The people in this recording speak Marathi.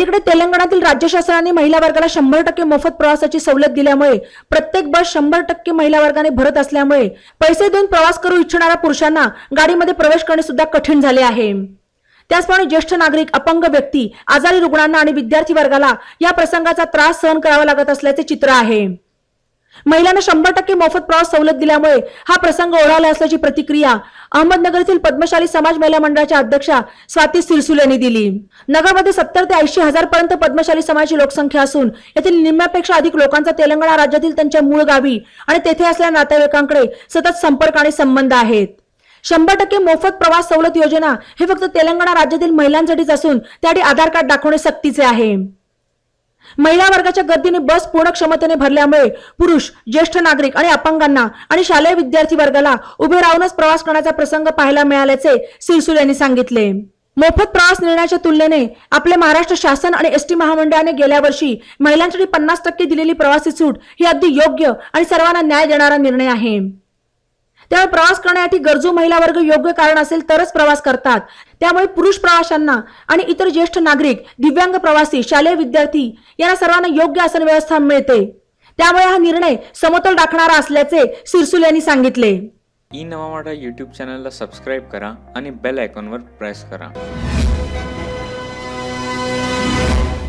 अलीकडे तेलंगणातील राज्य शासनाने महिला वर्गाला शंभर टक्के मोफत प्रवासाची सवलत दिल्यामुळे प्रत्येक बस शंभर टक्के महिला वर्गाने भरत असल्यामुळे पैसे देऊन प्रवास करू इच्छिणाऱ्या पुरुषांना गाडीमध्ये प्रवेश करणे सुद्धा कठीण झाले आहे. त्याचप्रमाणे ज्येष्ठ नागरिक अपंग व्यक्ती आजारी रुग्णांना आणि विद्यार्थी वर्गाला या प्रसंगाचा त्रास सहन करावा लागत असल्याचे चित्र आहे. महिलांना शंभर टक्के मोफत प्रवास सवलत दिल्यामुळे हा प्रसंग ओढावला असल्याची प्रतिक्रिया अहमदनगर पद्मशाली समाज महिला मंडळाच्या अध्यक्षा स्वाती सिरसुल यांनी दिली. नगरमध्ये सत्तर ते ऐंशी हजार पर्यंत पद्मशाली समाजाची लोकसंख्या असून येथील निम्म्यापेक्षा अधिक लोकांचा तेलंगणा राज्यातील त्यांच्या मूळ गावी आणि तेथे असलेल्या नातेवाईकांकडे सतत संपर्क आणि संबंध आहेत. शंभर टक्के मोफत प्रवास सवलत योजना हे फक्त तेलंगणा राज्यातील महिलांसाठीच असून त्यासाठी आधार कार्ड दाखवणे सक्तीचे आहे. महिला वर्गाच्या गर्दीने बस पूर्ण क्षमतेने भरल्यामुळे पुरुष ज्येष्ठ नागरिक आणि अपंगांना आणि शालेय विद्यार्थी वर्गाला उभे राहूनच प्रवास करण्याचा प्रसंग पाहायला मिळाल्याचे सिरसूर यांनी सांगितले. मोफत प्रवास निर्णयाच्या तुलनेने आपले महाराष्ट्र शासन आणि एसटी महामंडळाने गेल्या वर्षी महिलांसाठी पन्नास टक्के दिलेली प्रवासी सूट ही अगदी योग्य आणि सर्वांना न्याय देणारा निर्णय आहे. त्यामुळे प्रवास करण्यासाठी गरजू महिला वर्ग योग्य कारण असेल तरच प्रवास करतात. त्यामुळे पुरुष प्रवाशांना आणि इतर ज्येष्ठ नागरिक दिव्यांग प्रवासी शालेय विद्यार्थी यांना सर्वांना योग्य आसन व्यवस्था मिळते. त्यामुळे हा निर्णय समतोल राखणारा असल्याचे सिरसुल यांनी सांगितले. ई नवा वाटा यूट्यूब चॅनलला सबस्क्राईब करा आणि बेल आयकॉनवर प्रेस करा.